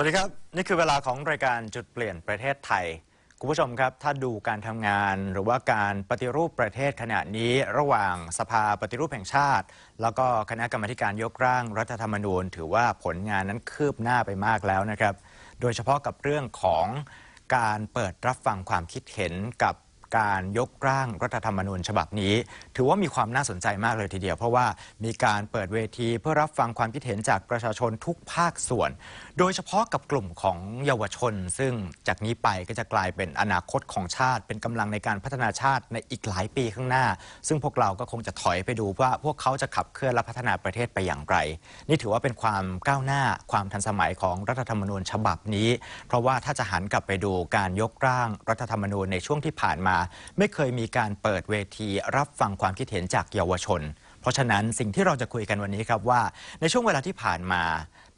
วัสดีครับ นี่คือเวลาของรายการจุดเปลี่ยนประเทศไทย คุณผู้ชมครับ ถ้าดูการทำงานหรือว่าการปฏิรูปประเทศขณะนี้ระหว่างสภาปฏิรูปแห่งชาติ แล้วก็คณะกรรมการยกร่างรัฐธรรมนูญ ถือว่าผลงานนั้นคืบหน้าไปมากแล้วนะครับ โดยเฉพาะกับเรื่องของการเปิดรับฟังความคิดเห็นกับการยกร่างรัฐธรรมนูญฉบับนี้ ถือว่ามีความน่าสนใจมากเลยทีเดียว เพราะว่ามีการเปิดเวทีเพื่อรับฟังความคิดเห็นจากประชาชนทุกภาคส่วน โดยเฉพาะกับกลุ่มของเยาวชน ซึ่งจากนี้ไปก็จะกลายเป็นอนาคตของชาติ เป็นกำลังในการพัฒนาชาติในอีกหลายปีข้างหน้า ซึ่งพวกเราก็คงจะถอยไปดูว่าพวกเขาจะขับเคลื่อนและพัฒนาประเทศไปอย่างไร นี่ถือว่าเป็นความก้าวหน้าความทันสมัยของรัฐธรรมนูญฉบับนี้ เพราะว่าถ้าจะหันกลับไปดูการยกร่างรัฐธรรมนูญในช่วงที่ผ่านมา ไม่เคยมีการเปิดเวทีรับฟังความคิดเห็นจากเยาวชน เพราะฉะนั้นสิ่งที่เราจะคุยกันวันนี้ครับว่า ในช่วงเวลาที่ผ่านมา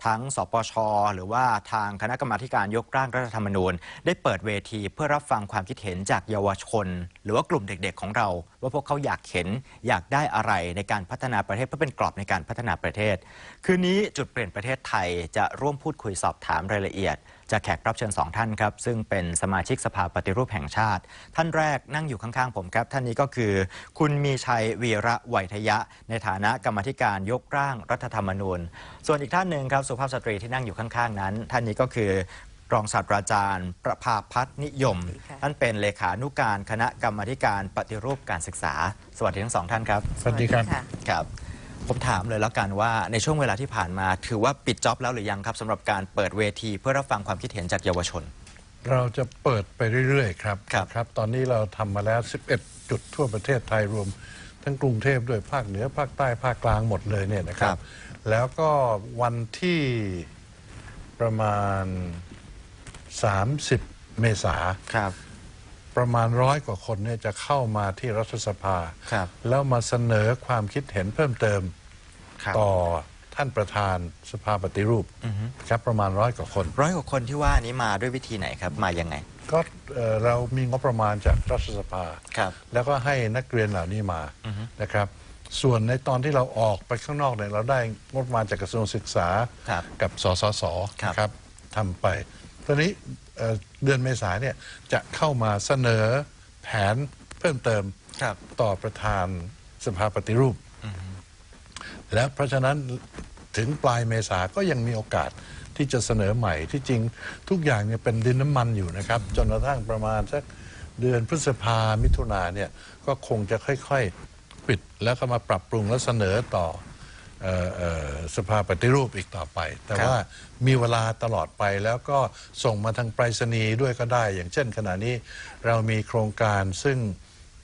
ทั้งสปช หรือว่าทางคณะกรรมาการยกร่างรัฐธรรมนูญ ได้เปิดเวทีเพื่อรับฟังความคิดเห็นจากเยาวชน หรือว่ากลุ่มเด็กๆของเรา ว่าพวกเขาอยากเห็นอยากได้อะไรในการพัฒนาประเทศเพื่อเป็นกรอบในการพัฒนาประเทศ คืนนี้จุดเปลี่ยนประเทศไทยจะร่วมพูดคุยสอบถามรายละเอียด จากแขกรับเชิญสองท่านครับ ซึ่งเป็นสมาชิกสภาปฏิรูปแห่งชาติ ท่านแรกนั่งอยู่ข้างๆผมครับ ท่านนี้ก็คือ คุณมีชัยวีระไวยทยะ ในฐานะกรรมาธิการยกร่างรัฐธรรมนูญ ส่วนอีกท่านหนึ่งครับสุภาพสตรีที่นั่งอยู่ข้างๆนั้น ท่านนี้ก็คือรองศาสตราจารย์ ประภาพัฒน์นิยมค่ะท่านเป็นเลขานุการคณะกรรมาธิการปฏิรูปการศึกษา สวัสดีทั้งสองท่านครับ สวัสดีครับค่ะครับ ผมถามเลยแล้วกันว่าในช่วงเวลาที่ผ่านมา ถือว่าปิดจ็อบแล้วหรือยังครับสำหรับการเปิดเวทีเพื่อรับฟังความคิดเห็นจากเยาวชน เราจะเปิดไปเรื่อยๆครับครับ ครับ ตอนนี้เราทำมาแล้ว 11 จุดทั่วประเทศไทยรวม ทั้งกรุงเทพด้วยภาคเหนือ ภาคใต้ภาคกลางหมดเลยเนี่ยนะครัครับ บ แล้วก็วันที่ประมาณ 30 เมษา ครับ ประมาณร้อยกว่าคนเนี่ยจะเข้ามาที่รัฐสภา ครับ แล้วมาเสนอความคิดเห็นเพิ่มเติมครับ ต่อท่านประธานสภาปฏิรูปครับประมาณร้อยกว่าคน ร้อยกว่าคนที่ว่านี้มาด้วยวิธีไหนครับ มายังไง ก็เอ่อเรามีงบประมาณจากรัฐสภา ครับแล้วก็ให้นักเรียนเหล่านี้มานะครับ ส่วนในตอนที่เราออกไปข้างนอกเนี่ยเราได้งบประมาณจากกระทรวงศึกษาครับกับสสสครับนะครับทำไป ตอนนี้เอ่อเดือนเมษาเนี่ยจะเข้ามาเสนอแผนเพิ่มเติมครับ ต่อประธานสภาปฏิรูป และเพราะฉะนั้นถึงปลายเมษาก็ยังมีโอกาสที่จะเสนอใหม่ที่จริงทุกอย่างเนี่ยเป็นดินน้ำมันอยู่นะครับ จนกระทั่งประมาณสักเดือนพฤษภามิถุนาเนี่ยก็คงจะค่อยๆ ปิดแล้วก็มาปรับปรุงและเสนอต่อเอ่อเอ่อ สภาปฏิรูปอีกต่อไป แต่ครับว่ามีเวลาตลอดไปแล้วก็ส่งมาทางไปรษณีย์ด้วยก็ได้ อย่างเช่นขณะนี้เรามีโครงการซึ่ง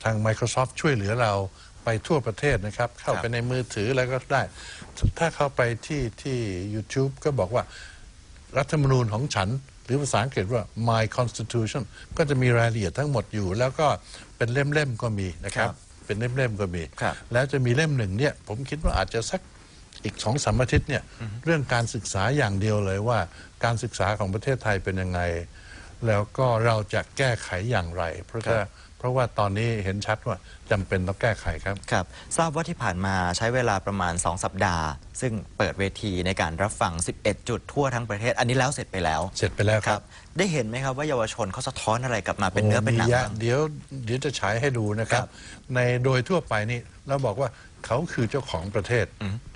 ทาง Microsoft ช่วยเหลือเราไปทั่วประเทศนะครับ เข้าไปในมือถือแล้วก็ได้ ถ้าเข้าไปที่ที่ YouTube ก็บอกว่ารัฐธรรมนูญของฉัน หรือภาษาอังกฤษว่า my constitution ก็จะมีรายละเอียดทั้งหมดอยู่ แล้วก็เป็นเล่มๆก็มีนะครับครับเป็นเล่มๆก็มีครับแล้วจะมีเล่มหนึ่งเนี่ย ผมคิดว่าอาจจะสัก อีกสองสามอาทิตย์เนี่ยเรื่องการศึกษาอย่างเดียวเลยว่า การศึกษาของประเทศไทยเป็นยังไง แล้วก็เราจะแก้ไขอย่างไร เพราะครัว่าบเพราะว่าตอนนี้เห็นชัดว่าจำเป็นต้องแก้ไขครับ ครับ ทราบว่าที่ผ่านมาใช้เวลาประมาณ 2 สัปดาห์ ซึ่งเปิดเวทีในการรับฟัง 11 จุดทั่วทั้งประเทศ อันนี้แล้วเสร็จไปแล้ว เสร็จไปแล้วคครัรับบได้เห็นไหมครับว่าเยาวชนเขาสะท้อนอะไรกลับมาเป็นเนื้อเป็นหนังโมียะบ้างเดี๋ยวเดี๋ยวจะฉายให้ดูนะครัครับบในโดยทั่วไปนี่เราบอกว่า เขาคือเจ้าของประเทศ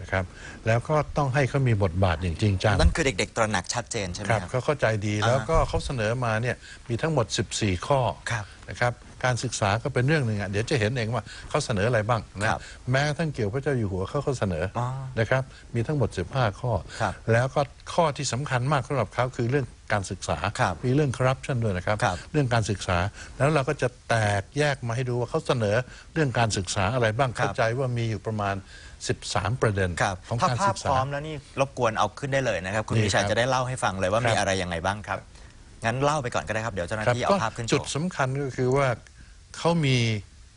นะครับ แล้วก็ต้องให้เขามีบทบาทอย่างจริงจังนั่นคือเด็ก ๆ ตระหนักชัดเจนใช่ไหมครับครับเขาเข้าใจดีอ่าแล้วก็เขาเสนอมาเนี่ยมีทั้งหมด 14 ข้อครับนะครับการศึกษาก็เป็นเรื่องหนึ่งอะเดี๋ยวจะเห็นเองว่าเขาเสนออะไรบ้างนะครับแม้กระทั้งเกี่ยวพระเจ้าอยู่หัวเขาก็เสนอออนะครับ มีทั้งหมด 15 ข้อครับแล้วก็ข้อที่สำคัญมากสำหรับเขาคือเรื่อง การศึกษา ครับมีเรื่องคอร์รัปชันด้วยนะครับ ครับ เรื่องการศึกษา แล้วเราก็จะแตกแยกมาให้ดูว่าเขาเสนอเรื่องการศึกษาอะไรบ้างครับเข้าใจว่ามีอยู่ประมาณ 13 ประเด็นครับของถ้าการภาศึพกพษา ร้อมแล้วนี่รบกวนเอาขึ้นได้เลยนะครับ คุณนี่มีชัยครับ จะได้เล่าให้ฟังเลยว่าครับมีอะไรยังไงบ้างครับ งั้นเล่าไปก่อนก็ได้ครับ เดี๋ยวเจ้าหน้าครับที่ก็เอาภาพขึ้นโชจุดว์ สำคัญก็คือว่าเขามี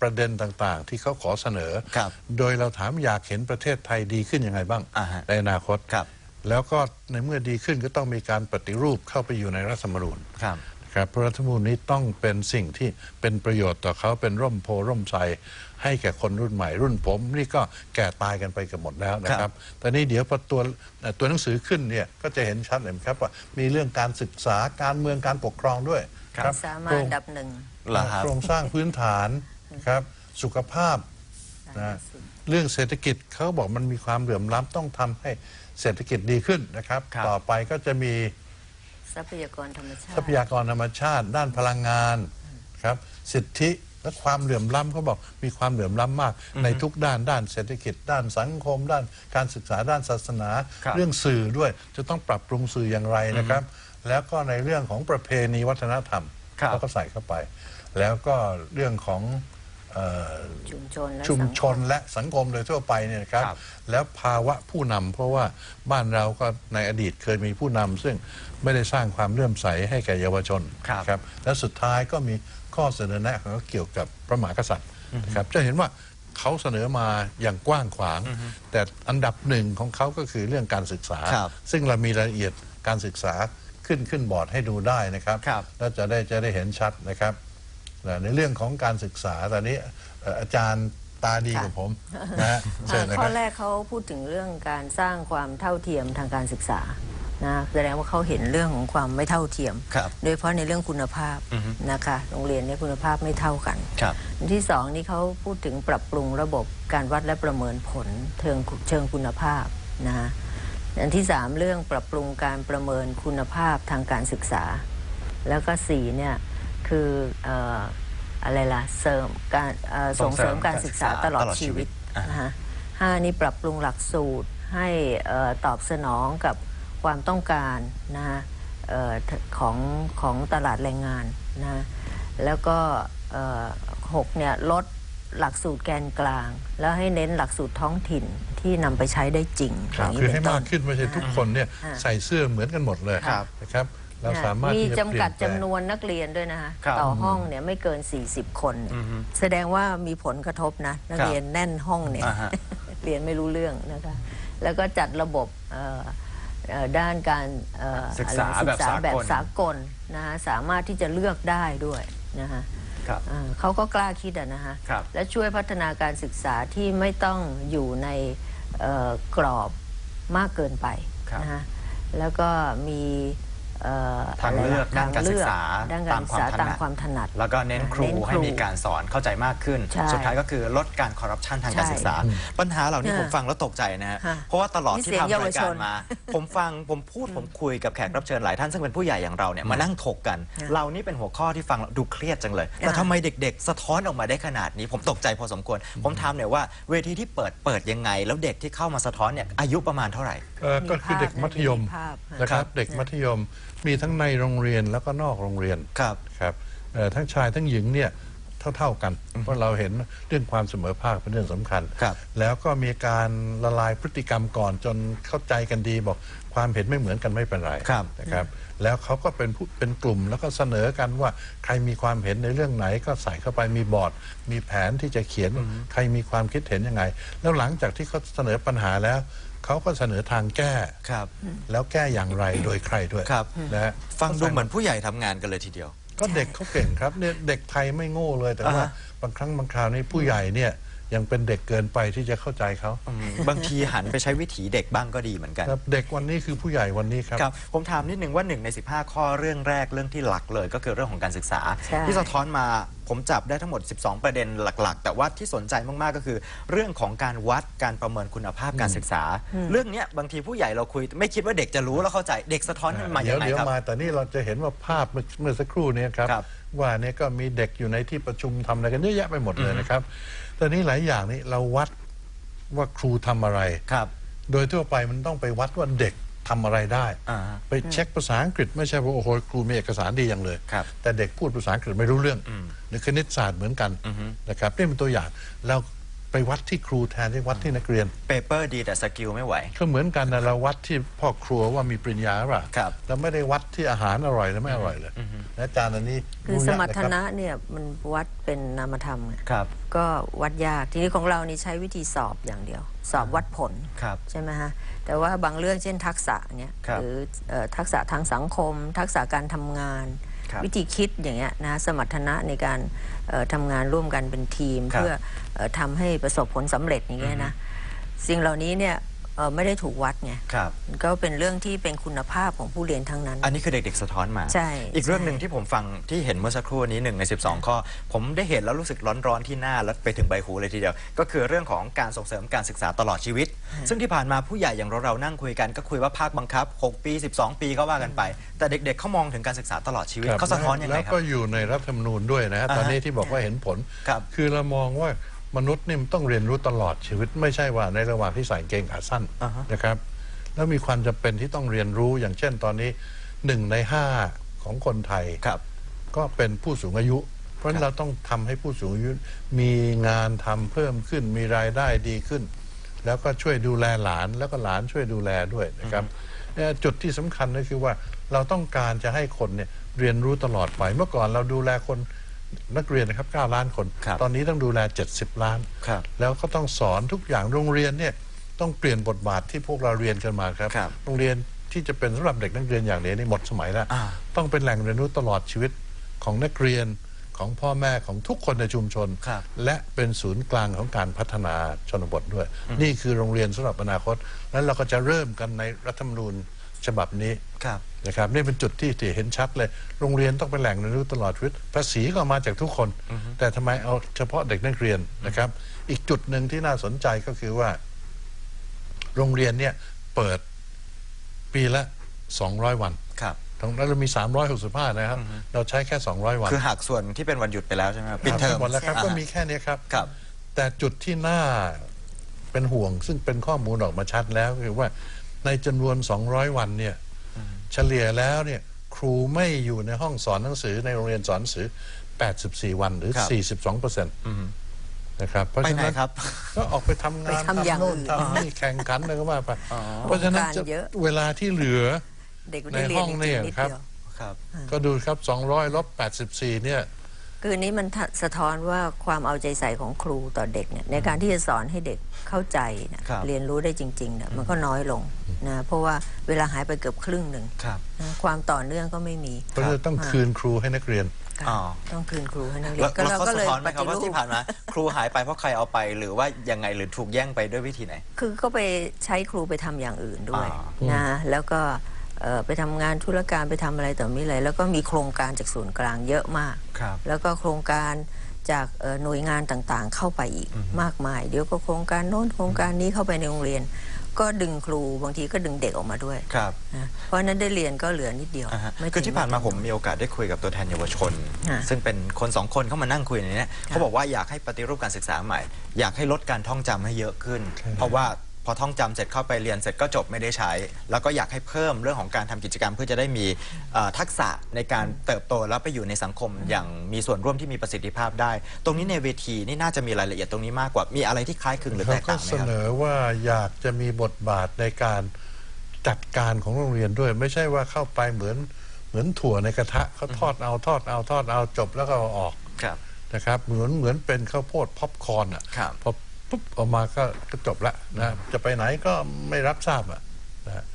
ประเด็นต่างๆ ที่เขาขอเสนอ ครับโดยเราถามอยากเห็นประเทศไทยดีขึ้นยังไงบ้าง อ่าฮะในอนาคต ครับ แล้วก็ในเมื่อดีขึ้นก็ต้องมีการปฏิรูปเข้าไปอยู่ในรัฐธรรมนูญครับครับเพราะรัฐธรรมนูญนี้ต้องเป็นสิ่งที่เป็นประโยชน์ต่อเขาเป็นร่มโพร่มไทรให้แก่คนรุ่นใหม่รุ่นผม นี่ก็แก่ตายกันไปกันหมดแล้วนะคครัรับบแต่นี่เดี๋ยวพอตัวเอ่อตัวหนังสือขึ้นเนี่ยก็จะเห็นชัดเลยครับว่ามีเรื่องการศึกษาการเมืองการปกครองด้วยครับสามาโครอังนดับหนึ่งเหรอครับโครงสร้างพื้นฐานครับสุขภาพนะเรื่องเศรษฐกิจเขาบอกมันมีความเหลื่อมล้ำต้องทำให้ เศรษฐกิจดีขึ้นนะครับ ครับ ต่อไปก็จะมีทรัพยากรธรรมชาทรัพติยากรธรรมชาติ ด้านพลังงานครับ สิทธิและความเหลื่อมล้ำเขาบอกมีความเหลื่อมล้ำมาก ในทุกด้านด้านเศรษฐกิจ ด้านสังคม ด้านการศึกษาด้านศาสนา ครับ เรื่องสื่อด้วยจะต้องปรับปรุงสื่ออย่างไรนะครับ แล้วก็ในเรื่องของประเพณีวัฒนธรรมครับเขาก็ใส่เข้าไป แล้วก็เรื่องของเอ่อ ชุมชนและชุมสังชคนและสังคมโดยทั่วไปเนี่ยนะครับครับแล้วภาวะผู้นำเพราะว่าบ้านเราก็ในอดีตเคยมีผู้นำซึ่งไม่ได้สร้างความเลื่อมใสให้แก่เยาวชนครับครับและสุดท้ายก็มีข้อเสนอแนะของเขาเกี่ยวกับพระมหากษัตริย์นะครับจะเห็นว่าเขาเสนอมาอย่างกว้างขวาง แต่อันดับหนึ่งของเขาก็คือเรื่องการศึกษาครับซึ่งเรามีรายละเอียดการศึกษาขึ้นขึ้นบอร์ดให้ดูได้นะครับครับแล้วจะได้จะได้เห็นชัดนะครับ นะในเรื่องของการศึกษาตอนนี้เอ่ออาจารย์ตาดีกว่าผมนะฮะเชิญนะข้คอรับแรกเขาพูดถึงเรื่องการสร้างความเท่าเทียมทางการศึกษานะแสดงว่าเขาเห็นเรื่องของความไม่เท่าเทียม ครับโดยเฉพาะในเรื่องคุณภาพอือฮึ นะคะ โรงเรียนเนี่ยคุณภาพไม่เท่ากัน ครับ อันที่สองนี่เขาพูดถึงปรับปรุงระบบการวัดและประเมินผลเชิงเชิงคุณภาพนะฮะอันที่สามเรื่องปรับปรุงการประเมินคุณภาพทางการศึกษา แล้วก็สี่เนี่ย คือเอ่ออะไรล่ะเสริมการเอ่อส่งเสริมการศึกษาตลอดชีวิตอ่านะฮะห้านี่ปรับปรุงหลักสูตรให้เอ่อตอบสนองกับความต้องการนะฮะเอ่อของของตลาดแรงงานนะฮะแล้วก็เอ่อหกเนี่ยลดหลักสูตรแกนกลาง แล้วให้เน้นหลักสูตรท้องถิ่นที่นำไปใช้ได้จริงครับย่างนี้คือเป็ให้นต้มากขึ้นไม่ใช่ทุกคนเนี่ยอ่าใส่เสื้อเหมือนกันหมดเลยครับนะครับ เรานะสามารถมีที่จะจำกัดเปลี่ยนแปลงจำนวนนักเรียนด้วยนะคะครับ ต่อห้องเนี่ยไม่เกิน 40 คนเนี่ยอือฮึ แสดงว่ามีผลกระทบนะ นักครับเรียนแน่นห้องเนี่ย อ่าฮะ เรียนไม่รู้เรื่องนะคะ แล้วก็จัดระบบเอ่อเอ่อด้านการเอ่อศึกษาอะไรแบบสากลแบบสากลนะคะสามารถที่จะเลือกได้ด้วยนะคะครับอ่าเขาก็กล้าคิดอะนะคะครับ และช่วยพัฒนาการศึกษาที่ไม่ต้องอยู่ในเอ่อกรอบมากเกินไปครับ นะคะแล้วก็มีเอ่อ ทางเลือกะไะด้านการศึกษาด้านการศึกษาตาตามมคาวความมถถนันัดดแล้วก็เน้นครูเน้นครูให้มีการสอนเข้าใจมากขึ้นใช่สุดท้ายก็คือลดการคอร์รัปชันทางการใช่ศึกษา ปัญหาเหล่านี้ค่ะผมฟังแล้วตกใจนะฮะค่ะเพราะว่าตลอดนี่ที่เสียงทำเยาวรายชการนมา ผมฟังผมพูดผมคุยกับแขกรับเชิญหลายท่านซึ่งเป็นผู้ใหญ่อย่างเราเนี่ยมานั่งถกกันค่ะเรานี่เป็นหัวข้อที่ฟังแล้วดูเครียดจังเลย แต่ค่ะทำไมเด็ก ๆ สะท้อนออกมาได้ขนาดนี้ ผมตกใจพอสมควร ผมถามหน่อยว่าเวทีที่เปิดเปิดยังไง แล้วเด็กที่เข้ามาสะท้อนเนี่ยอายุประมาณเท่าไหร่ เอ่อก็คือเด็กมัธยมมีภาพนะนะคครัรับ บเด็กมัธยมมีทั้งในโรงเรียนแล้วก็นอกโรงเรียนครับ ครับเอ่อทั้งชายทั้งหญิงเนี่ยเท่า ๆกัน เพราะเราเห็นเรื่องความเสมอภาคเป็นเรื่องสำคัญ ครับแล้วก็มีการละลายพฤติกรรมก่อนจนเข้าใจกันดีบอกความเห็นไม่เหมือนกันไม่เป็นไรครับ นะครับแล้วเขาก็เป็นผู้เป็นกลุ่มแล้วก็เสนอกันว่าใครมีความเห็นในเรื่องไหนก็ใส่เข้าไปมีบอร์ด มีแผนที่จะเขียนว่าใครมีความคิดเห็นยังไง แล้วหลังจากที่เขาเสนอปัญหาแล้ว เขาก็เสนอทางแก้ ครับแล้วแก้อย่างไรโดยใครด้วยครับ นะฮะฟังดูเหมือนผู้ใหญ่ทำงานกันเลยทีเดียว ก็เด็กเขาเก่งครับเนี่ยเด็กไทยไม่โง่เลยแต่ว่าอ่าฮะ บางครั้งบางคราวนี่ผู้ใหญ่เนี่ยยังเป็นเด็กเกินไปที่จะเข้าใจเขาอืมบางทีหันไปใช้วิถีเด็กบ้างก็ดีเหมือนกัน ครับเด็กวันนี้คือผู้ใหญ่วันนี้ครับ ครับผมถามนิดนึงว่า 1 ใน 15 ข้อเรื่องแรกเรื่องที่หลักเลย ก็คือเรื่องของการศึกษา ใช่ ที่สะท้อนมา ผมจับได้ทั้งหมด 12 ประเด็นหลัก ๆ แต่ว่าที่สนใจมากๆก็คือ เรื่องของการวัดการประเมินคุณภาพการศึกษา เรื่องเนี้ยบางทีผู้ใหญ่เราคุย ไม่คิดว่าเด็กจะรู้แล้วเข้าใจเด็กสะท้อนมันมาอเดี๋ยย่าวงไรเดี๋ยวครับ มาแต่นี่เราจะเห็นว่าภาพเมื่อเมื่อสักครู่เนี้ครับ ครับว่าเนี่ยก็มีเด็กอยู่ในที่ประชุมทำอะไรกันเยอะแยะไปหมดเลยนะครับแต่นี่หลายอย่างนี่เราวัดว่าครูทำอะไร ครับ โดยทั่วไปมันต้องไปวัดว่าเด็ก ทำอะไรได้ อ่าฮะ ไปเช็คภาษาอังกฤษไม่ใช่ว่าโอ้โหครูมีเอกสารดีอย่างเลย ครับแต่เด็กพูดภาษาอังกฤษไม่รู้เรื่องอืมหรือคณิตศาสตร์เหมือนกันอือฮึนะครับนี่เป็นตัวอย่างเราไปวัดที่ครูแทนที่วัดที่นักเรียน เปเปอร์ดีแต่สกิลไม่ไหว ก็เหมือนกันนะเราวัดที่พ่อครัวว่ามีปริญญาหรือเปล่าครับ เราไม่ได้วัดที่อาหารอร่อยหรือไม่อร่อยเลยนะอาจารย์อันนี้คือรู้สยากมรรถคบนะเนี่ยมันวัดเป็นนามธรรมไงครับ ก็วัดยากทีนี้ของเรานี่ใช้วิธีสอบอย่างเดียว สอบวัดผลครับ ใช่ไหมฮะ แต่ว่าบางเรื่องเช่นทักษะเนี่ยครับหรือเอ่อทักษะทางสังคม ทักษะการทำงาน ครับวิธีคิดอย่างเงี้ยนะสมรรถนะในการเอ่อทำงานร่วมกันเป็นทีม ครับเพื่อเอ่อทำให้ประสบผลสำเร็จอย่างเงี้ยนะสิ่งเหล่านี้เนี่ย เอ่อไม่ได้ถูกวัดไงครับ ก็เป็นเรื่องที่เป็นคุณภาพของผู้เรียนทั้งนั้น อันนี้คือเด็ก ๆ สะท้อนมา ใช่อีกเรื่องใช่หนึ่งที่ผมฟังที่เห็นเมื่อสักครู่นี้หนึ่งใน 12 ข้อ ผมได้เห็นแล้วรู้สึกร้อนๆที่หน้าแล้วไปถึงใบหูเลยทีเดียว ก็คือเรื่องของการส่งเสริมการศึกษาตลอดชีวิต ซึ่งที่ผ่านมาผู้ใหญ่อย่างเราเราๆนั่งคุยกันก็คุยว่าภาคบังคับ 6 ปี 12 ปีก็ว่ากันไป แต่เด็ก ๆเขามองถึงการศึกษาตลอดชีวิตครับเขาสะท้อนยังไงแล้วครัก็บ อยู่ในรัฐธรรมนูญด้วยนะฮะอ่าฮะตอนนี้ที่บอกว่าเห็นผลครับ อเรามองว่า มนุษย์นี่มันต้องเรียนรู้ตลอดชีวิต ไม่ใช่ว่าในระหว่างที่ใส่กางเกงขาสั้นอ่าฮะ นะครับ แล้วมีความจำเป็นที่ต้องเรียนรู้อย่างเช่นตอนนี้หนึ่งในห้าของคนไทย ครับ ก็เป็นผู้สูงอายุ เพราะฉะนั้นเราต้องทำให้ผู้สูงอายุมีงานทำเพิ่มขึ้นมีรายได้ดีขึ้น แล้วก็ช่วยดูแลหลานแล้วก็หลานช่วยดูแลด้วยนะครับเนี่ยจุดที่สำคัญก็คือว่าเราต้องการจะให้คนเนี่ยเรียนรู้ตลอดไป เมื่อก่อนเราดูแลคน นักเรียนนะครับ 9 ล้านคน ครับตอนนี้ต้องดูแล 70 ล้าน ครับแล้วก็ต้องสอนทุกอย่างโรงเรียนเนี่ยต้องเปลี่ยนบทบาทที่พวกเราเรียนกันมาครับ ครับโรงเรียนที่จะเป็นสำหรับเด็กนักเรียนอย่างนี้นี่หมดสมัยแล้ว อ่า ต้องเป็นแหล่งเรียนรู้ตลอดชีวิตของนักเรียนของพ่อแม่ของทุกคนในชุมชน ครับ และเป็นศูนย์กลางของการพัฒนาชนบทด้วย นี่คือโรงเรียนสำหรับอนาคต แล้วเราก็จะเริ่มกันในรัฐธรรมนูญ ฉบับนี้ครับ นะครับนี่เป็นจุดที่ที่เห็นชัดเลย โรงเรียนต้องเป็นแหล่งเรียนรู้ตลอดชีวิตภาษีก็มาจากทุกคน แต่ทำไมเอาเฉพาะเด็กนักเรียนนะครับ อีกจุดหนึ่งที่น่าสนใจก็คือว่า โรงเรียนเนี่ยเปิดปีละ 200 วันครับ ทั้งนั้นเรามี 365 นะครับ เราใช้แค่ 200 วันคือหักส่วนที่เป็นวันหยุดไปแล้วใช่ไหมครับปิดเทอมหมดแล้วครับอ่าก็ฮะมีแค่เนี้ยครับ ครับ แต่จุดที่น่าเป็นห่วง ซึ่งเป็นข้อมูลออกมาชัดแล้วคือว่า ในจำนวน 200 วันเนี่ยเฉลี่ยแล้วเนี่ยครูไม่อยู่ในห้องสอนหนังสือในโรงเรียนสอนหนังสือ 84 วันหรือครับ42เปอร์เซ็นต์นะครับเพราะไปฉะไหนนั้นครับก็ออกไปทำงานไปทำอย่างโน่นอื่นทำนี่แข่งขันอะไรก็ว่าไปเพราะฉะนั้นจะโครงการเยอะเวลาที่เหลือเด็กไม่ได้เรียนในห้องจริงเนี่ยๆนิดครับเดียวครับ ก็ดูครับ 200ลบ84เนี่ย คืออันนี้มันสะท้อนว่าความเอาใจใส่ของครูต่อเด็กเนี่ยในการที่จะสอนให้เด็กเข้าใจเนี่ยครับเรียนรู้ได้จริงๆเนี่ยมันก็น้อยลงนะเพราะว่าเวลาหายไปเกือบครึ่งหนึ่งครับนะความต่อเนื่องก็ไม่มีเพราะฉะนั้นต้องคืนครูให้นักเรียนค่ะอ๋อต้องคืนครูให้นักเรียแล้วนก็แล้วเราเขาก็สะเลยท้อนไหมปครับฏิว่ารูที่ปผ่านมาครูหายไปเพราะใครเอาไป หรือว่ายังไงหรือถูกแย่งไปด้วยวิธีไหน คือก็ไปใช้ครูไปทำอย่างอื่นด้วยอ่านะแล้วก็เอ่อ ไปทำงานธุรการไปทำอะไรต่อมีอะไร แล้วก็มีโครงการจากศูนย์กลางเยอะมากครับแล้วก็โครงการจากเอ่อหน่วยงานต่างๆ เข้าไปอีกมากมาย เดี๋ยวก็โครงการโน้นโครงการนี้เข้าไปในโรงเรียน ก็ดึงครูบางทีก็ดึงเด็กออกมาด้วยครับนะเพราะฉะนั้นได้เรียนก็เหลือนิดเดียวอ่าฮะไม่คือถึงที่ผ่านมาไถึงผมมีโอกาสได้คุยกับตัวแทนเยาวชนอ่าซึ่งเป็นคนสองคนเข้ามานั่งคุยในเนี้ยเขาบอกว่าอยากให้ปฏิรูปการศึกษาใหม่ อยากให้ลดการท่องจำให้เยอะขึ้น เพราะว่า พอท่องจำเสร็จเข้าไปเรียนเสร็จก็จบไม่ได้ใช้ แล้วก็อยากให้เพิ่มเรื่องของการทำกิจกรรม เพื่อจะได้มีเอ่อทักษะในการเติบโตแล้วไปอยู่ในสังคมอย่างมีส่วนร่วมที่มีประสิทธิภาพได้ ตรงนี้ในเวทีนี่น่าจะมีรายละเอียดตรงนี้มากกว่ามีอะไรที่คล้ายคลึงหรือแตเขากก็ต่างไหมเสครับ นอว่าอยากจะมีบทบาทในการจัดการของโรงเรียนด้วย ไม่ใช่ว่าเข้าไปเหมือนเหมือนถั่วในกระทะเขาทอดเอาทอดเอาทอดเอาจบแล้วก็เอาออกครับนะครับเหมือนเหมือนเป็นข้าวโพดพ็อปคอร์นอะครับ พอ ปุ๊บออกมาก็ก็จบละนะจะไปไหนก็ไม่รับทราบอะนะ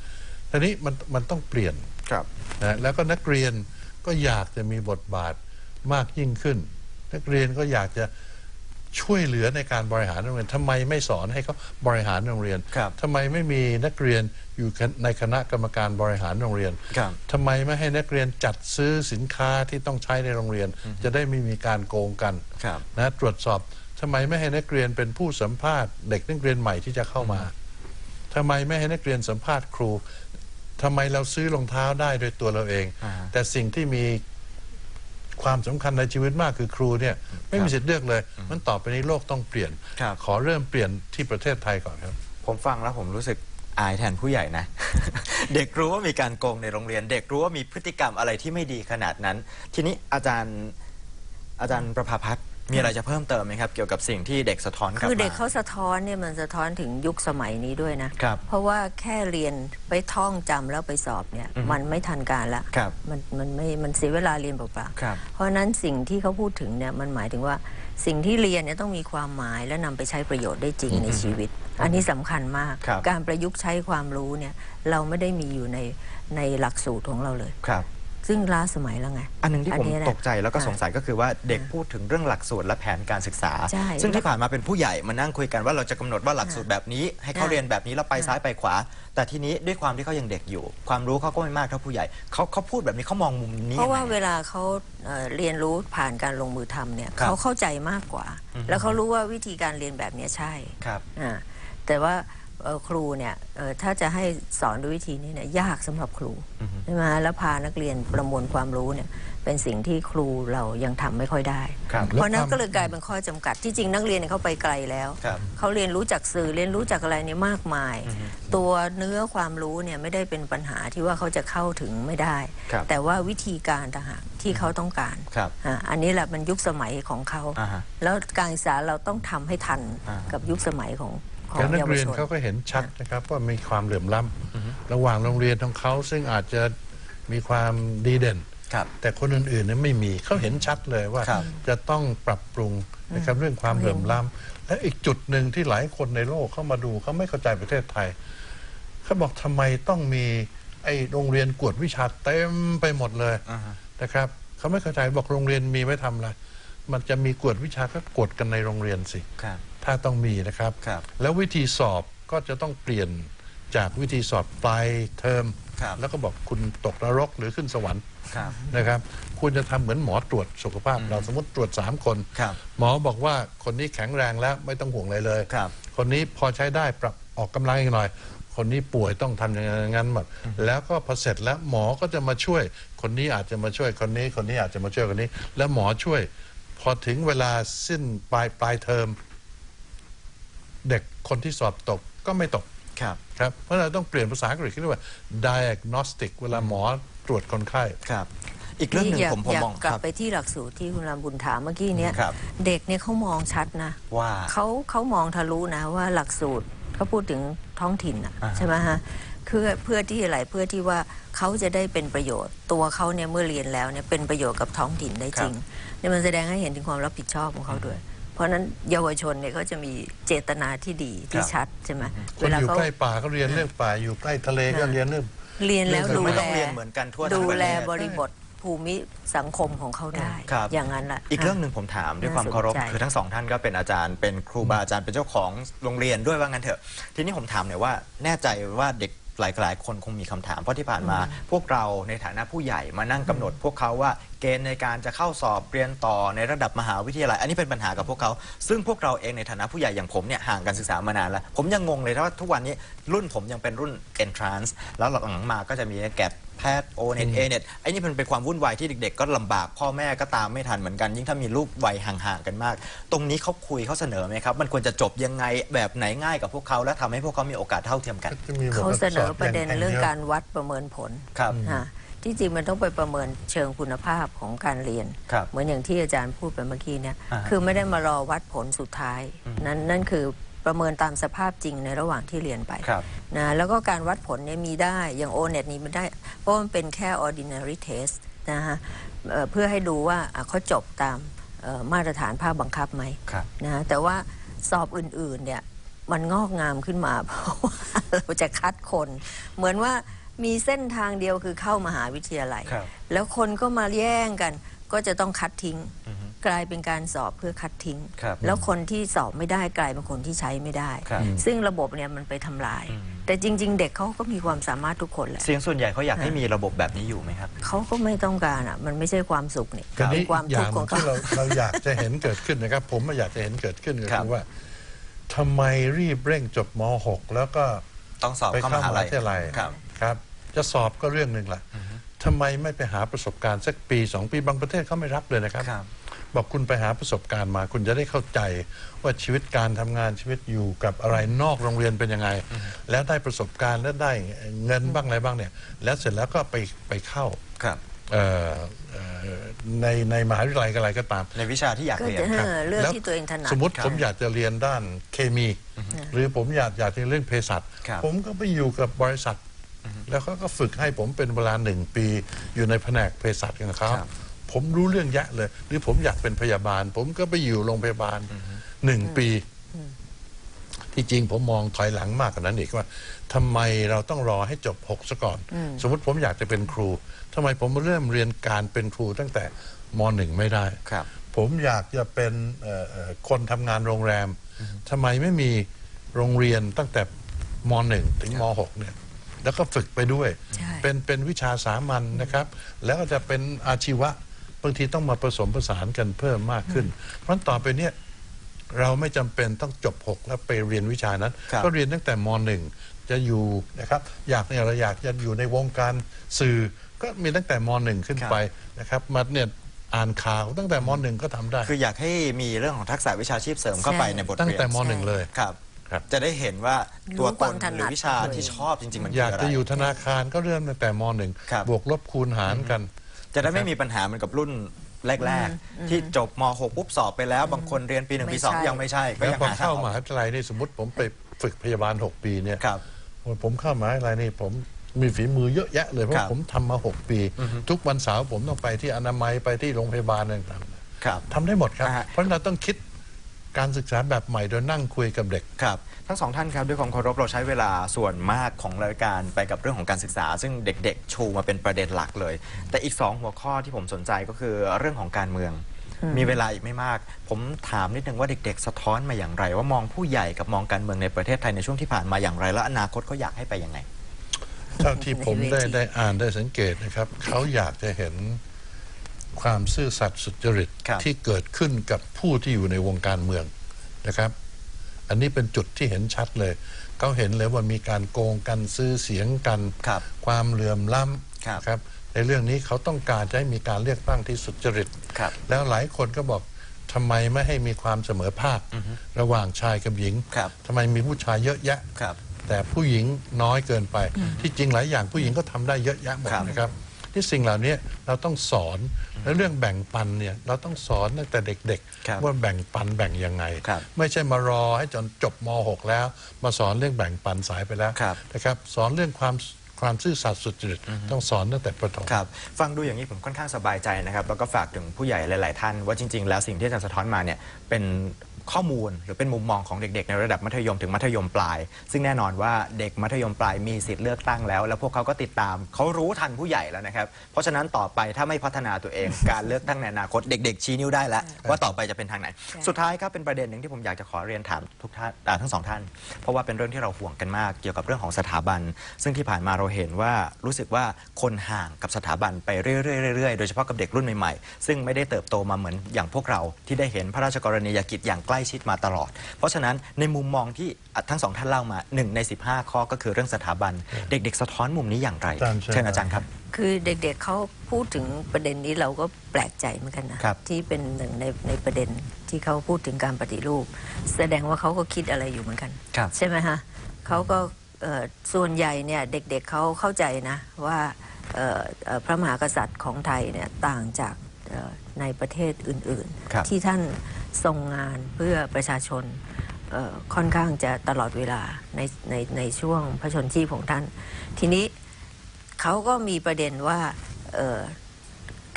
ทีนี้มันมันต้องเปลี่ยนครับนะแล้วก็นักเรียนก็อยากจะมีบทบาทมากยิ่งขึ้น นักเรียนก็อยากจะช่วยเหลือในการบริหารโรงเรียนทำไมไม่สอนให้เขาบริหารโรงเรียนครับทำไมไม่มีนักเรียนอยู่ในคณะกรรมการบริหารโรงเรียนครับ ทำไมไม่ให้นักเรียนจัดซื้อสินค้าที่ต้องใช้ในโรงเรียน จะได้ไม่มีการโกงกันครับ นะตรวจสอบ ทำไมไม่ให้นักเรียนเป็นผู้สัมภาษณ์เด็กนักเรียนใหม่ที่จะเข้ามาทำไมไม่ให้นักเรียนสัมภาษณ์ครูทำไมเราซื้อรองเท้าได้โดยตัวเราเองอ่าแต่สิ่งที่มีความสำคัญในชีวิตมากคือครูเนี่ยไม่มีสิทธิ์เลือกเลย มันต่อไปนี้โลกต้องเปลี่ยนครับขอเริ่มเปลี่ยนที่ประเทศไทยก่อนครับ ผมฟังแล้วผมรู้สึกอายแทนผู้ใหญ่นะ เด็กรู้ว่ามีการโกงในโรงเรียน เด็กรู้ว่ามีพฤติกรรมอะไรที่ไม่ดีขนาดนั้น ทีนี้อาจารย์อาจารย์ประภาพัฒน์ มีอะไรจะเพิ่มเติมไหมครับ เกี่ยวกับสิ่งที่เด็กสะท้อนกลับมา คือเด็กเขาสะท้อนเนี่ยมันสะท้อนถึงยุคสมัยนี้ด้วยนะ ครับเพราะว่าแค่เรียนไปท่องจำแล้วไปสอบเนี่ยอือฮึมันไม่ทันการละครับมันมันไม่มันเสียเวลาเรียนเปล่าๆครับเพราะฉะนั้นสิ่งที่เขาพูดถึงเนี่ยมันหมายถึงว่าสิ่งที่เรียนเนี่ยต้องมีความหมายและนำไปใช้ประโยชน์ได้จริงในชีวิต อันนี้สำคัญมาก ครับ การประยุกต์ใช้ความรู้เนี่ยเราไม่ได้มีอยู่ในในหลักสูตรของเราเลย ครับ ซึ่งล้าสมัยแล้วไง อันหนึงที่ผมอันนี้แหละตกใจแล้วก็อ่าสงสัยก็คือว่าเด็กพูดถึงเรื่องหลักสูตรและแผนการศึกษา ใช่ซึ่งที่ผ่านมาเป็นผู้ใหญ่มานั่งคุยกันว่าเราจะกำหนดว่าหลักสูตรแบบนี้ ให้เขาอ่าเรียนแบบนี้แล้วไปซ้ายไปขวา แต่ทีนี้ด้วยความที่เขายังเด็กอยู่ ความรู้เขาก็ไม่มากเท่าผู้ใหญ่เขาเขาพูดแบบนี้เขามองมุมนี้เพราะว่ายังไง เวลาเขาเอ่อเรียนรู้ผ่านการลงมือทำเนี่ยครับเขาเข้าใจมากกว่า อือฮึ แล้วเขารู้ว่าวิธีการเรียนแบบเนี้ยใช่ครับ อ่าแต่ว่าเอ่อ ครูเนี่ยเอ่อถ้าจะให้สอนด้วยวิธีนี้เนี่ยยากสำหรับครูอือฮึใช่ไหมแล้วพานักเรียนประมวลความรู้เนี่ยเป็นสิ่งที่ครูเรายังทำไม่ค่อยได้ครับเพราะนั้นแล้วความก็เลยกลายเป็นข้อจำกัดที่จริงนักเรียนเนี่ยเขาไปไกลแล้วครับเขาเรียนรู้จากสื่อเรียนรู้จากอะไรเนี่ยมากมายอือฮึตัวเนื้อความรู้เนี่ยไม่ได้เป็นปัญหาที่ว่าเขาจะเข้าถึงไม่ได้ครับแต่ว่าวิธีการต่างหากที่เขาต้องการครับอะอันนี้แหละมันยุคสมัยของเขาอ่าฮะแล้วการศึกษาเราต้องทำให้ทันอ่ากับยุคสมัยของ ของแล้วนักเยาวเรียนชนเขาก็เห็นชัดนะครับว่ามีความเหลื่อมล้ำอือฮึระหว่างโรงเรียนของเขาซึ่งอาจจะมีความดีเด่นครับแต่คนอื่นๆเนี่ยไม่มีเขาเห็นชัดเลยว่าครับจะต้องปรับปรุงนะครับเรื่องความเหลื่อมล้ำและอีกจุดหนึ่งที่หลายคนในโลกเข้ามาดูเขาไม่เข้าใจประเทศไทยเขาบอกทำไมต้องมีไอ้โรงเรียนกวดวิชาเต็มไปหมดเลยอ่าฮะนะครับเขาไม่เข้าใจบอกโรงเรียนมีไว้ทำอะไรมันจะมีกวดวิชาก็กวดกันในโรงเรียนสิครับ ถ้าต้องมีนะครับ ครับแล้ววิธีสอบก็จะต้องเปลี่ยนจากวิธีสอบปลายเทอม ครับ แล้วก็บอกคุณตกนรกหรือขึ้นสวรรค์ครับ นะครับควรจะทำเหมือนหมอตรวจสุขภาพอืมเราสมมติตรวจ 3 คน ครับหมอบอกว่าคนนี้แข็งแรงแล้วไม่ต้องห่วงอะไรเลยครับ คนนี้พอใช้ได้ปรับออกกำลังอีกหน่อย คนนี้ป่วยต้องทำอย่างนั้นหมดแล้วก็พอเสร็จแล้วหมอก็จะมาช่วย คนนี้อาจจะมาช่วยคนนี้ คนนี้อาจจะมาช่วยคนนี้ แล้วหมอช่วย พอถึงเวลาสิ้นปลายปลายเทอม เด็กคนที่สอบตกก็ไม่ตกครับครับเพราะเราต้องเปลี่ยนภาษาอังกฤษเรียกว่า diagnostic เวลาหมอตรวจคนไข้ครับ อีกเรื่องหนึ่งยากผมผมอยากมองกลัคบรับไปที่หลักสูตรที่คุณรามบุญถามเมื่อกี้เนี้ยครับเด็กเนี่ยเขามองชัดนะว่าเขาเขามองทะลุนะว่าหลักสูตรเขาพูดถึงท้องถิ่นอะอ่าฮะใช่ไหมฮะคือเพื่อที่อะไรเพื่อที่ว่าเขาจะได้เป็นประโยชน์ ตัวเขาเนี่ยเมื่อเรียนแล้วเนี่ยเป็นประโยชน์กับท้องถิ่นได้จริงเนี่ยมันแสดงให้เห็นถึงความรับผิดชอบของเขาด้วย เพราะฉะนั้นเยาวชนเนี่ยเขาจะมีเจตนาที่ดีที่ชัดใช่ไหมคเวนลาอยู่เขาใกล้ป่าก็เรียนเรื่องป่าอยู่ใกล้ทะเลก็อ่าเรียนเรื่อง เรียนแล้วเรื่องดูไม่แลต้องเรียนเหมือนกันทั่วทั้ดูงประแลเทศ บริบทภูมิสังคมของเขาได้ ครับ อย่างนั้นแหละ อีกเรื่องหนึ่งผมถามด้วยความเคารพน่าสนใจ คือทั้งสองท่านก็เป็นอาจารย์เป็นครูบาอาจารย์เป็นเจ้าของโรงเรียนด้วยว่างั้นเถอะ ทีนี้ผมถามหน่อยว่าแน่ใจว่าเด็ก หลายๆ คนคงมีคำถาม เพราะที่ผ่านมาพวกเราในฐานะผู้ใหญ่มานั่งกำหนด พวกเขาว่าเกณฑ์ในการจะเข้าสอบเรียนต่อในระดับมหาวิทยาลัย อันนี้เป็นปัญหากับพวกเขา ซึ่งพวกเราเองในฐานะผู้ใหญ่อย่างผมเนี่ยห่างการศึกษามานานแล้ว ผมยังงงเลยว่าทุกวันนี้รุ่นผมยังเป็นรุ่น entrance แล้วหลังๆมาก็จะมีแกด แพทโอเน็ตเอเน็ตไอ้นี่มันเป็นความวุ่นวายที่เด็ก ๆ ก็ลำบากพ่อแม่ก็ตามไม่ทันเหมือนกัน ยิ่งถ้ามีลูกวัยห่างๆกันมาก ตรงนี้เขาคุยเขาเสนอไหมครับ มันควรจะจบยังไงแบบไหนง่ายกับพวกเขาและทำให้พวกเขามีโอกาสเท่าเทียมกันจะมีบทเขาเสนอทดบประเด็นย่เรื่องดียวการวัดประเมินผลครับฮะที่จริงมันต้องไปประเมินเชิงคุณภาพของการเรียน ครับเหมือนอย่างที่อาจารย์พูดไปเมื่อกี้เนี่ย อ่าฮะคือไม่ได้มารอวัดผลสุดท้าย นั่นนั่นคือ ประเมินตามสภาพจริงในระหว่างที่เรียนไปครับ นะแล้วก็การวัดผลเนี่ยมีได้อย่าง o n e t นี้มันได้ เพราะมันเป็นแค่ ordinary test นะฮะเอ่อเพื่อให้ดูว่าอะเขาจบตามเอ่อมาตรฐานภาคบังคับไหมครับ นะฮะแต่ว่าสอบอื่นๆเนี่ยมันงอกงามขึ้นมา เพราะว่าเราจะคัดคน เหมือนว่ามีเส้นทางเดียวคือเข้ามหาวิทยาลัย ครับ แล้วคนก็มาแย่งกันก็จะต้องคัดทิ้ง อือฮึ กลายเป็นการสอบเพื่อคัดทิ้ง ครับแล้วคนที่สอบไม่ได้กลายเป็นคนที่ใช้ไม่ได้ ครับ ซึ่งระบบเนี่ยมันไปทำลายอืมแต่จริง ๆ เด็กเขาก็มีความสามารถทุกคนแหละเสียงส่วนใหญ่เขาอยากให้มีระบบแบบนี้อยู่ไหมครับ เขาก็ไม่ต้องการอะมันไม่ใช่ความสุขเนี่ยทีเป็นี้นความอีกอทุย่ากงข์ของเขา ที่เราเราอยากจะเห็นเกิดขึ้นนะครับ ผมอยากจะเห็นเกิดขึ้นก็ครับ คือว่าทำไมรีบเร่งจบม .6 แล้วก็ต้องสอบไปเข้าเข้ามหาหาลัวิยทยาลัยครับ ครับ จะสอบก็เรื่องหนึ่งแหละทำไมไม่ไปหาประสบการณ์สักปีสองปีบางประเทศเขาไม่รับเลยนะครับ ครับ บอกคุณไปหาประสบการณ์มา คุณจะได้เข้าใจว่าชีวิตการทำงานชีวิตอยู่กับอะไรนอกโรงเรียนเป็นยังไง แล้วได้ประสบการณ์และได้เงินบ้างอะไรบ้างเนี่ย แล้วเสร็จแล้วก็ไปไปเข้าครับ เอ่อเอ่อในในมหาวิทยาลัยอะไรก็ตาม ในวิชาที่อยากก็เรียน จะครับเออเรื่องแล้วที่ตัวเองถนัด สมมติครับผมอยากจะเรียนด้านเคมี หรือผมอยากอยากจะเรียนเรื่องเภสัชครับ ผมก็ไปอยู่กับบริษัท แล้วเขาก็ฝึกให้ผมเป็นเวลาหนึ่งปี อยู่ในแผนกเภสัชของเขาครับ ผมรู้เรื่องแยะเลย หรือผมอยากเป็นพยาบาล ผมก็ไปอยู่โรงพยาบาลหนึ่งปี ทีที่จริงผมมองถอยหลังมากกว่านั้นอีกว่าทำไมเราต้องรอให้จบหกซะก่อน สมมติผมอยากจะเป็นครูทำไมผมเริ่มเรียนการเป็นครูตั้งแต่มหนึ่งไม่ได้ครับ ผมอยากจะเป็นเอ่อเอ่อคนทำงานโรงแรมทำไมไม่มีโรงเรียนตั้งแต่มหนึ่งถึงมหกเนี่ยแล้วก็ฝึกไปด้วยใช่เป็นเป็นวิชาสามัญนะครับ แล้วก็จะเป็นอาชีวะ บางทีต้องมาผสมผสานกันเพิ่มมากขึ้น เพราะฉะนั้นต่อไปเนี่ยเราไม่จำเป็นต้องจบ 6 แล้วไปเรียนวิชานั้นครับก็เรียนตั้งแต่มหนึ่งจะอยู่นะครับอยากเนี่ยเราอยากจะอยู่ในวงการสื่อก็มีตั้งแต่มหนึ่งขึ้นไปนะครับมาเนี่ยอ่านข่าวตั้งแต่มหนึ่งก็ทำได้ คืออยากให้มีเรื่องของทักษะวิชาชีพเสริมเข้าไปใช่ในบทตั้งเรียนแต่มหนึ่งเลยครับครับจะได้เห็นว่าตัวรู้คตวานมถนัดหรือวิชาที่ชอบจริงๆมันคือยากอะไรจะอยู่ธนาคารก็เริ่มตั้งแต่มหนึ่งครับบวกลบคูณหารกัน จะได้ไม่มีปัญหาเหมือนกับรุ่นแรก ๆ ที่จบม .6 ปุ๊บสอบไปแล้ว บางคนเรียนปีหนึ่งไม่ปีสองใช่ ยังไม่ใช่ก็แล้วยังพอหาทางเข้าออกมหาวิทยาลัยนี่สมมติผมไปฝึกพยาบาล 6 ปีเนี่ยครับโอ้ยผมเข้ามหาวิทยาลัยนี่ผมมีฝีมือเยอะแยะเลยเพราะครับผมทำมา 6 ปี ทุกวันเสาร์ผมต้องไปที่อนามัยไปที่โรงพยาบาลต่างครับๆทำได้หมดครับ อ่าฮะ เพราะฉะนั้นเราต้องคิด การศึกษาแบบใหม่โดยนั่งคุยกับเด็ก ครับ ทั้งสองท่านครับด้วยความเคารพเราใช้เวลาส่วนมากของรายการไปกับเรื่องของการศึกษา ซึ่งเด็กๆ ชูมาเป็นประเด็นหลักเลย แต่อีก 2 หัวข้อที่ผมสนใจก็คือเรื่องของการเมือง มีเวลาอีกไม่มาก ผมถามนิดนึงว่าเด็ก ๆ สะท้อนมาอย่างไร ว่ามองผู้ใหญ่กับมองการเมืองในประเทศไทยในช่วงที่ผ่านมาอย่างไร และอนาคตเขาอยากให้ไปยังไง เท่าที่ผมได้ในเวทีได้อ่านได้สังเกตนะครับ เขาอยากจะเห็น ความซื่อสัตย์สุจริตครับ ที่เกิดขึ้นกับผู้ที่อยู่ในวงการเมืองนะครับ อันนี้เป็นจุดที่เห็นชัดเลย เขาเห็นเลยว่ามีการโกงกันซื้อเสียงกัน ครับความเหลื่อมล้ครับำครับในเรื่องนี้เขาต้องการจะให้มีการเลือกตั้งที่สุจริต ครับ แล้วหลายคนก็บอกทำไมไม่ให้มีความเสมอภาค ระหว่างชายกับหญิงครับทำไมมีผู้ชายเยอะแยะ ครับแต่ผู้หญิงน้อยเกินไป ที่จริงหลายอย่างผู้หญิงก็ทำได้เยอะแยะหมดครับ นะครับ ที่สิ่งเหล่านี้เราต้องสอนและเรื่องแบ่งปันเนี่ยเราต้องสอนตั้งแต่เด็กครับๆว่าแบ่งปันแบ่งยังไงครับไม่ใช่มารอให้จนจบม .6 แล้ว มาสอนเรื่องแบ่งปันสายไปแล้วครับนะครับสอนเรื่องความความซื่อสัตย์สุจริตต้องสอนตั้งแต่ประถมครับฟังดูอย่างนี้ผมค่อนข้างสบายใจนะครับ แล้วก็ฝากถึงผู้ใหญ่หลาย ๆ ท่าน ว่าจริง ๆ แล้วสิ่งที่อาจารย์สะท้อนมาเนี่ยเป็น ข้อมูล หรือเป็นมุมมองของเด็กๆ ในระดับมัธยมถึงมัธยมปลาย ซึ่งแน่นอนว่าเด็กมัธยมปลายมีสิทธิ์เลือกตั้งแล้ว แล้วพวกเขาก็ติดตามเขารู้ทันผู้ใหญ่แล้วนะครับ เพราะฉะนั้นต่อไปถ้าไม่พัฒนาตัวเอง การเลือกตั้งในอนาคตเด็ก ๆ ชี้นิ้วได้แล้ว ว่าต่อไปจะเป็นทางไหน สุดท้ายครับเป็นประเด็นหนึ่งที่ผมอยากจะขอเรียนถามทุกท่านอ่าทั้งสองท่าน เพราะว่าเป็นเรื่องที่เราห่วงกันมากเกี่ยวกับเรื่องของสถาบัน ซึ่งที่ผ่านมาเราเห็นว่ารู้สึกว่าคนห่างกับสถาบันไปเรื่อยๆเรื่อยๆโดยเฉพาะกับเด็กรุ่นใหม่ๆซึ่งไม่ได้เติบโตมาเหมือนอย่างพวกเราที่ได้เห็นพระราชกรณียกิจอย่างใกล้ชิดมาตลอด เพราะฉะนั้นในมุมมองที่อะทั้งสองท่านเล่ามาหนึ่งใน 15 ข้อก็คือเรื่องสถาบัน เด็ก ๆ สะท้อนมุมนี้อย่างไรอาจารย์เชิญเชิญอาจารย์ครับ คือเด็กๆเขาพูดถึงประเด็นนี้เราก็แปลกใจเหมือนกันนะครับที่เป็นหนึ่งในในประเด็นที่เขาพูดถึงการปฏิรูป แสดงว่าเขาก็คิดอะไรอยู่เหมือนกันครับใช่ไหมฮะเขาก็เอ่อส่วนใหญ่เนี่ยเด็กๆเขาเข้าใจนะว่าเอ่อเอ่อพระมหากษัตริย์ของไทยเนี่ยต่างจากเอ่อในประเทศอื่นครับๆที่ท่าน ทรงงานเพื่อประชาชนเอ่อค่อนข้างจะตลอดเวลาในในในช่วงพระชนชีพของท่าน ทีนี้เขาก็มีประเด็นว่าเอ่อ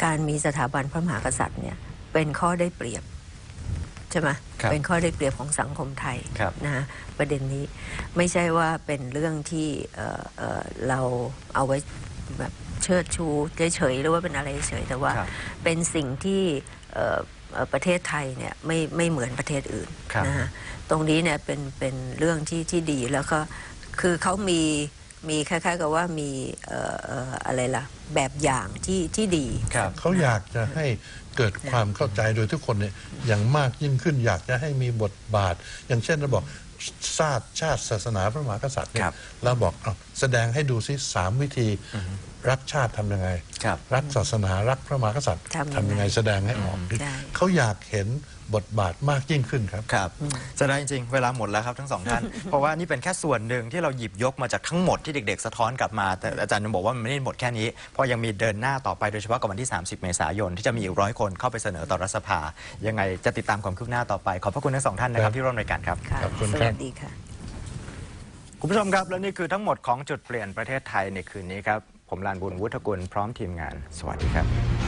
การมีสถาบันพระมหากษัตริย์เนี่ยเป็นข้อได้เปรียบใช่ไหมครับเป็นข้อได้เปรียบของสังคมไทยครับนะฮะประเด็นนี้ไม่ใช่ว่าเป็นเรื่องที่เอ่อเอ่อเราเอาไว้แบบเชิดชูเฉยๆหรือว่าเป็นอะไรเฉยๆแต่ว่าครับเป็นสิ่งที่เอ่อเอ่อ ประเทศไทยเนี่ยไม่ไม่เหมือนประเทศอื่นครับนะฮะตรงนี้เนี่ยเป็นเป็นเรื่องที่ที่ดีแล้วก็คือเขามีมีคล้ายๆกับว่ามีเอ่อเอ่ออะไรล่ะแบบอย่างที่ที่ดีครับเขาอยากจะให้เกิดความเข้าใจโดยทุกคนเนี่ยอย่างมากยิ่งขึ้นอยากจะให้มีบทบาท อย่างเช่นเราบอกชาติชาติศาสนาพระมหากษัตริย์เนี่ครัยบเราบอกเอาแสดงให้ดูซิสามวิธี รักชาติทำยังไง ครับ รักศาสนารักพระมหากษัตริย์ทำยังไงทำยังไงแสดงให้ออกใช่ เขาอยากเห็นบทบาทมากยิ่งขึ้นครับ ครับจะได้จริงๆ เวลาหมดแล้วครับทั้งสองท่าน เพราะว่านี่เป็นแค่ส่วนหนึ่งที่เราหยิบยกมาจากทั้งหมดที่เด็กๆ สะท้อนกลับมา แต่อาจารย์ยังบอกว่ามันไม่ได้หมดแค่นี้ เพราะยังมีเดินหน้าต่อไปโดยเฉพาะกับวันที่ 30 เมษายน ที่จะมีอีกร้อยคนเข้าไปเสนอต่อรัฐสภา ยังไงจะติดตามความคืบหน้าต่อไป ขอบพระคุณทั้งสองท่านนะครับที่ร่วมรายการครับ ค่ะขอบคุณสครับ วัสดีค่ะ คุณผู้ชมครับ และนี่คือทั้งหมดของจุดเปลี่ยนประเทศไทยในคืนนี้ครับ ผมลานบุญวุฒกุลพร้อมทีมงาน สวัสดีครับ